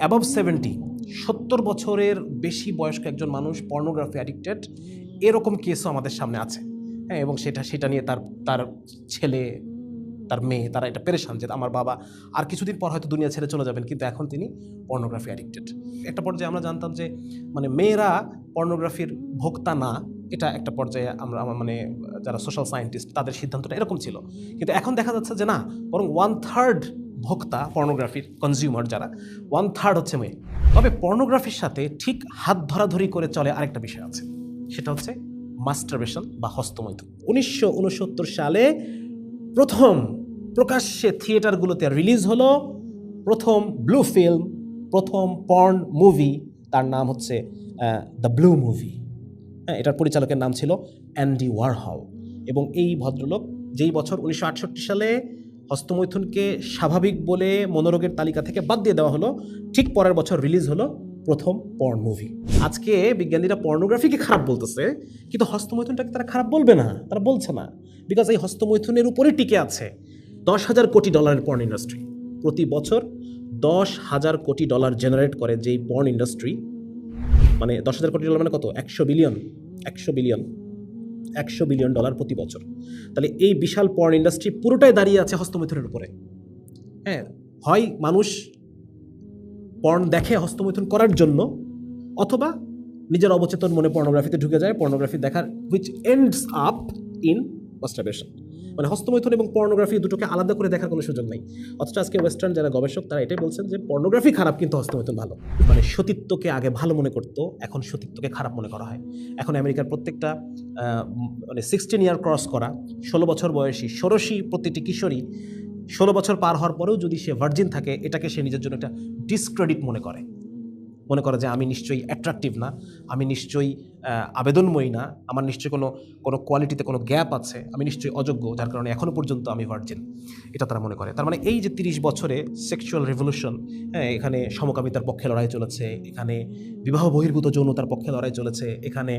Above seventy সত্তর বছরের বেশি বয়স্ক একজন মানুষ পর্নোগ্রাফি অ্যাডিক্টেড এরকম কেসও আমাদের সামনে আছে। হ্যাঁ এবং সেটা সেটা নিয়ে তার তার ছেলে, তার মেয়ে, তারা এটা পেরেশান যে আমার বাবা আর কিছুদিন পর হয়তো দুনিয়া ছেড়ে চলে যাবেন, কিন্তু এখন তিনি পর্নোগ্রাফি অ্যাডিক্টেড একটা পর্যায়ে আমরা জানতাম যে মানে মেয়েরা পর্নোগ্রাফির ভোক্তা না, এটা একটা পর্যায়ে আমরা, আমার মানে যারা সোশ্যাল সায়েন্টিস্ট তাদের সিদ্ধান্তটা এরকম ছিল। কিন্তু এখন দেখা যাচ্ছে যে না, বরং ওয়ান থার্ড ভোক্তা পর্নোগ্রাফির কনজিউমার যারা ওয়ান থার্ড হচ্ছে মেয়ে। তবে পর্নোগ্রাফির সাথে ঠিক হাত ধরাধরি করে চলে আরেকটা বিষয় আছে। সেটা হচ্ছে মাস্টারবেশন বা হস্তমৈথুন। উনিশশো উনসত্তর সালে প্রথম প্রকাশ্যে থিয়েটারগুলোতে রিলিজ হলো প্রথম ব্লু ফিল্ম প্রথম পর্ন মুভি তার নাম হচ্ছে দ্য ব্লু মুভি হ্যাঁ এটার পরিচালকের নাম ছিল অ্যান্ডি ওয়ারহল। এবং এই ভদ্রলোক যেই বছর উনিশশো আটষট্টি সালে হস্তমৈথুনকে স্বাভাবিক বলে মনোরোগের তালিকা থেকে বাদ দিয়ে দেওয়া হলো, ঠিক পরের বছর রিলিজ হলো প্রথম পর্ন মুভি। আজকে বিজ্ঞানীরা পর্নোগ্রাফিকে খারাপ বলতেছে, কিন্তু হস্তমৈথুনটাকে তারা খারাপ বলবে না, তারা বলছে না। বিকজ এই হস্তমৈথুনের উপরে টিকে আছে দশ হাজার কোটি ডলারের পর্ন ইন্ডাস্ট্রি। প্রতি বছর দশ হাজার কোটি ডলার জেনারেট করে যেই পর্ন ইন্ডাস্ট্রি মানে দশ হাজার কোটি ডলার মানে কত? একশো বিলিয়ন। একশো বিলিয়ন। একশো বিলিয়ন ডলার প্রতি বছর। তাহলে এই বিশাল পর্ন ইন্ডাস্ট্রি পুরোটাই দাঁড়িয়ে আছে হস্তমৈথুনের উপরে। হ্যাঁ হয় মানুষ পর্ন দেখে হস্তমৈথুন করার জন্য, অথবা নিজের অবচেতন মনে পর্নোগ্রাফিতে ঢুকে যায় পর্নোগ্রাফি দেখার which ends up in masturbation মানে হস্তমৈথুন এবং পর্নোগ্রাফি দুটোকে আলাদা করে দেখার কোনো সুযোগ নেই। অথচ আজকে ওয়েস্টার্ন যারা গবেষক, তারা এটাই বলছেন যে পর্নোগ্রাফি খারাপ কিন্তু হস্তমৈথুন ভালো। মানে সতীত্বকে আগে ভালো মনে করতো, এখন সতীত্বকে খারাপ মনে করা হয়। এখন আমেরিকার প্রত্যেকটা মানে সিক্সটিন ইয়ার ক্রস করা, ষোলো বছর বয়সী ষোড়শী প্রতিটি কিশোরী ষোলো বছর পার হওয়ার পরেও যদি সে ভার্জিন থাকে, এটাকে সে নিজের জন্য একটা ডিসক্রেডিট মনে করে। মনে করে যে আমি নিশ্চয়ই অ্যাট্রাকটিভ না, আমি নিশ্চয়ই আবেদনময়ী না, আমার নিশ্চয়ই কোনো কোনো কোয়ালিটিতে কোনো গ্যাপ আছে, আমি নিশ্চয়ই অযোগ্য, যার কারণে এখনও পর্যন্ত আমি ভার্জিন এটা তারা মনে করে। তার মানে এই যে তিরিশ বছরে সেক্সুয়াল রেভলিউশন হ্যাঁ এখানে সমকামিতার পক্ষে লড়াই চলেছে, এখানে বিবাহ বহির্ভূত যৌনতার পক্ষে লড়াই চলেছে, এখানে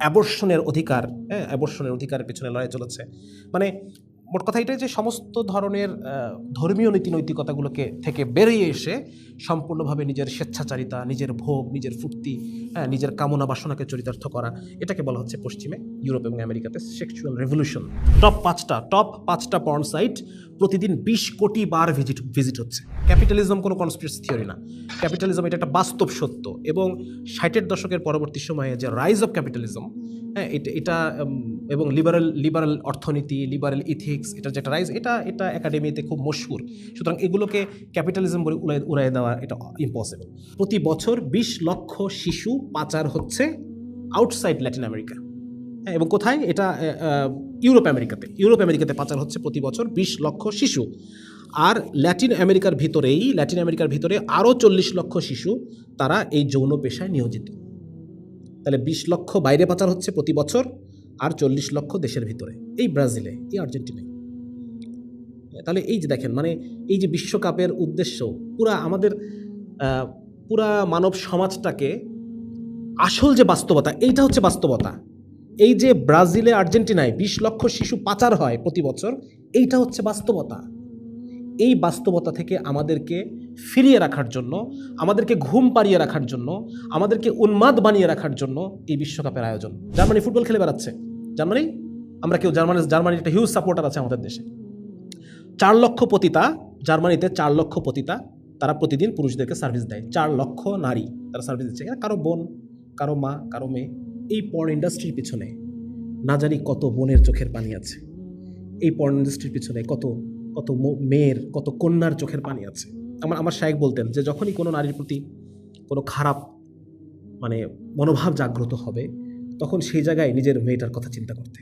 অ্যাবর্ষণের অধিকার হ্যাঁ অ্যাবর্ষণের অধিকারের পেছনে লড়াই চলেছে। মানে মোট কথা এটাই যে সমস্ত ধরনের ধর্মীয় নীতি নৈতিকতাগুলোকে থেকে বেরিয়ে এসে সম্পূর্ণভাবে নিজের স্বেচ্ছাচারিতা, নিজের ভোগ, নিজের ফুর্তি হ্যাঁ নিজের কামনা বাসনাকে চরিতার্থ করা, এটাকে বলা হচ্ছে পশ্চিমে ইউরোপ এবং আমেরিকাতে সেক্সুয়াল রেভলিউশন টপ পাঁচটা টপ পাঁচটা পর্ন সাইট প্রতিদিন বিশ কোটি বার ভিজিট ভিজিট হচ্ছে। ক্যাপিটালিজম কোনো কনস্পিরেসি থিওরি না। ক্যাপিটালিজম এটা একটা বাস্তব সত্য এবং ষাটের দশকের পরবর্তী সময়ে যে রাইজ অফ ক্যাপিটালিজম হ্যাঁ এটা এটা এবং লিবারেল লিবারেল অর্থনীতি লিবারেল ইথিক্স এটা যেটা রাইজ এটা এটা একাডেমিতে খুব মশহুর। সুতরাং এগুলোকে ক্যাপিটালিজম বলে উড়াই উড়াই দেওয়া এটা ইম্পসিবল প্রতি বছর বিশ লক্ষ শিশু পাচার হচ্ছে আউটসাইড ল্যাটিন আমেরিকা এবং কোথায়? এটা ইউরোপ আমেরিকাতে ইউরোপ আমেরিকাতে পাচার হচ্ছে প্রতি বছর বিশ লক্ষ শিশু। আর ল্যাটিন আমেরিকার ভিতরেই ল্যাটিন আমেরিকার ভিতরে আরও চল্লিশ লক্ষ শিশু তারা এই যৌন পেশায় নিয়োজিত। তাহলে বিশ লক্ষ বাইরে পাচার হচ্ছে প্রতি বছর। আর চল্লিশ লক্ষ দেশের ভিতরে। এই ব্রাজিলে, এই আর্জেন্টিনায়। তাহলে এই যে দেখেন মানে এই যে বিশ্বকাপের উদ্দেশ্য, পুরা আমাদের পুরা মানব সমাজটাকে আসল যে বাস্তবতা, এইটা হচ্ছে বাস্তবতা। এই যে ব্রাজিলে, আর্জেন্টিনায় বিশ লক্ষ শিশু পাচার হয় প্রতি বছর, এইটা হচ্ছে বাস্তবতা। এই বাস্তবতা থেকে আমাদেরকে ফিরিয়ে রাখার জন্য, আমাদেরকে ঘুম পাড়িয়ে রাখার জন্য, আমাদেরকে উন্মাদ বানিয়ে রাখার জন্য এই বিশ্বকাপের আয়োজন। জার্মানি ফুটবল খেলে বেড়াচ্ছে। জার্মানি? আমরা কেউ জার্মানি, জার্মানির একটা হিউজ সাপোর্টার আছে আমাদের দেশে। চার লক্ষ পতিতা, জার্মানিতে চার লক্ষ পতিতা, তারা প্রতিদিন পুরুষদেরকে সার্ভিস দেয়। চার লক্ষ নারী তারা সার্ভিস দিচ্ছে। কারও বোন, কারও মা, কারও মেয়ে। এই পর্ন ইন্ডাস্ট্রির পিছনে না জানি কত বোনের চোখের পানি আছে। এই পর্ন ইন্ডাস্ট্রির পিছনে কত কত মেয়ের, কত কন্যার চোখের পানি আছে। আমার আমার শায়েক বলতেন যে যখনই কোনো নারীর প্রতি কোনো খারাপ মানে মনোভাব জাগ্রত হবে তখন সেই জায়গায় নিজের মেয়েটার কথা চিন্তা করতে।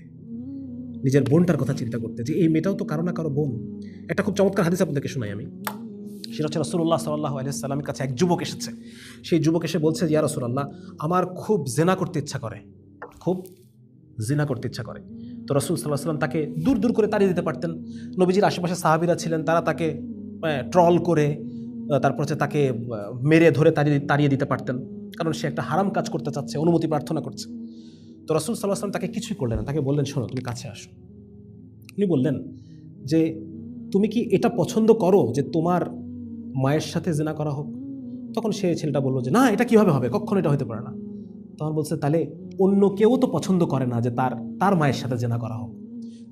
নিজের বোনটার কথা চিন্তা করতে যে, এই মেয়েটাও তো কারও না কারও বোন। একটা খুব চমৎকার হাদিস আপনাদেরকে শোনাই আমি। সেটা হচ্ছে রসুল্লাহ সাল্লাহ আলিয়াল্লামের কাছে এক যুবক এসেছে। সেই যুবক এসে বলছে, ইয়া রসুল্লাহ আমার খুব জেনা করতে ইচ্ছা করে। খুব জিনা করতে ইচ্ছা করে। তো রসুল সাল্লাহ সাল্লাম তাকে দূর দূর করে তাড়িয়ে দিতে পারতেন। নবীজির আশেপাশে সাহাবিরা ছিলেন, তারা তাকে ট্রল করে তারপর হচ্ছে তাকে মেরে ধরে তাড়িয়ে তাড়িয়ে দিতে পারতেন। কারণ সে একটা হারাম কাজ করতে চাচ্ছে, অনুমতি প্রার্থনা করছে। তো রসুল সাল্লাহ তাকে কিছুই করলেন না। তাকে বললেন, শোনো, তুমি কাছে আসো। উনি বললেন যে, তুমি কি এটা পছন্দ করো যে তোমার মায়ের সাথে জেনা করা হোক? তখন সে ছেলেটা বলল যে, না, এটা কীভাবে হবে? কখনো এটা হতে পারে না। তখন বলছে, তাহলে অন্য কেউ তো পছন্দ করে না যে তার তার মায়ের সাথে জেনা করা হোক।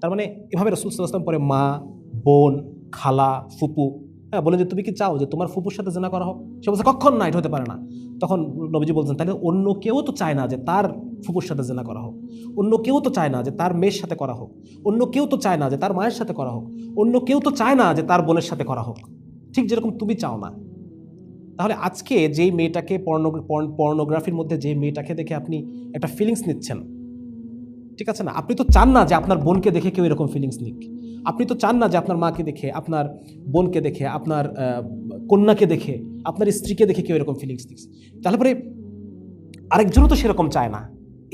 তার মানে এভাবে রসুল সাল্লাম পরে মা, বোন, খালা, ফুপু হ্যাঁ বলে যে, তুমি কি চাও যে তোমার ফুপুর সাথে জেনা করা হোক? সে বলছে কখন না, এটা হতে পারে না। তখন নবীজি বলছেন, তাহলে অন্য কেউ তো চায় না যে তার ফুপুর সাথে জেনা করা হোক। অন্য কেউ তো চায় না যে তার মেয়ের সাথে করা হোক। অন্য কেউ তো চায় না যে তার মায়ের সাথে করা হোক। অন্য কেউ তো চায় না যে তার বোনের সাথে করা হোক। ঠিক যেরকম তুমি চাও না। তাহলে আজকে যেই মেয়েটাকে পর্নোগ্রাফির মধ্যে যে মেয়েটাকে দেখে আপনি একটা ফিলিংস নিচ্ছেন, ঠিক আছে না? আপনি তো চান না যে আপনার বোনকে দেখে কেউ এরকম ফিলিংস নিক। আপনি তো চান না যে আপনার মাকে দেখে, আপনার বোনকে দেখে, আপনার কন্যাকে দেখে, আপনার স্ত্রীকে দেখে কেউ এরকম ফিলিংস নিক। তাহলে পরে আরেকজনও তো সেরকম চায় না।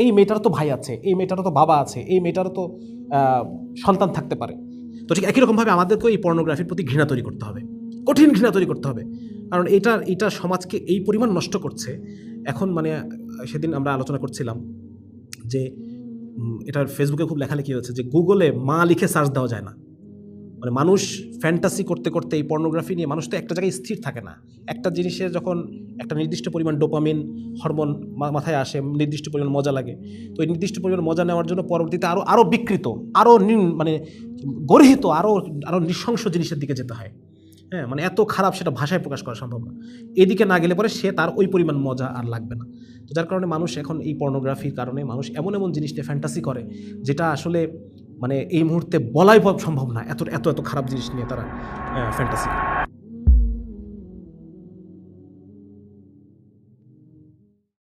এই মেয়েটার তো ভাই আছে, এই মেয়েটারও তো বাবা আছে, এই মেয়েটারও তো সন্তান থাকতে পারে। তো ঠিক একই রকমভাবে আমাদেরকেও এই পর্নোগ্রাফির প্রতি ঘৃণা তৈরি করতে হবে, কঠিন ঘৃণা তৈরি করতে হবে। কারণ এটা এটা সমাজকে এই পরিমাণ নষ্ট করছে। এখন মানে সেদিন আমরা আলোচনা করছিলাম যে এটার ফেসবুকে খুব লেখালেখি হয়েছে যে গুগলে মা লিখে সার্চ দেওয়া যায় না। মানে মানুষ ফ্যান্টাসি করতে করতে এই পর্নোগ্রাফি নিয়ে মানুষ তো একটা জায়গায় স্থির থাকে না। একটা জিনিসে যখন একটা নির্দিষ্ট পরিমাণ ডোপামিন হরমোন মাথায় আসে, নির্দিষ্ট পরিমাণ মজা লাগে, তো এই নির্দিষ্ট পরিমাণ মজা নেওয়ার জন্য পরবর্তীতে আরও আরও বিকৃত আরও মানে গর্হিত আরও আরও নৃশংস জিনিসের দিকে যেতে হয়। হ্যাঁ মানে এত খারাপ সেটা ভাষায় প্রকাশ করা সম্ভব না। এদিকে না গেলে পরে সে তার ওই পরিমাণ মজা আর লাগবে না। তো যার কারণে মানুষ এখন এই পর্নোগ্রাফির কারণে মানুষ এমন এমন জিনিস নিয়ে ফ্যান্টাসি করে, যেটা আসলে মানে এই মুহূর্তে বলাই সম্ভব না এত এত এত খারাপ জিনিস নিয়ে তারা ফ্যান্টাসি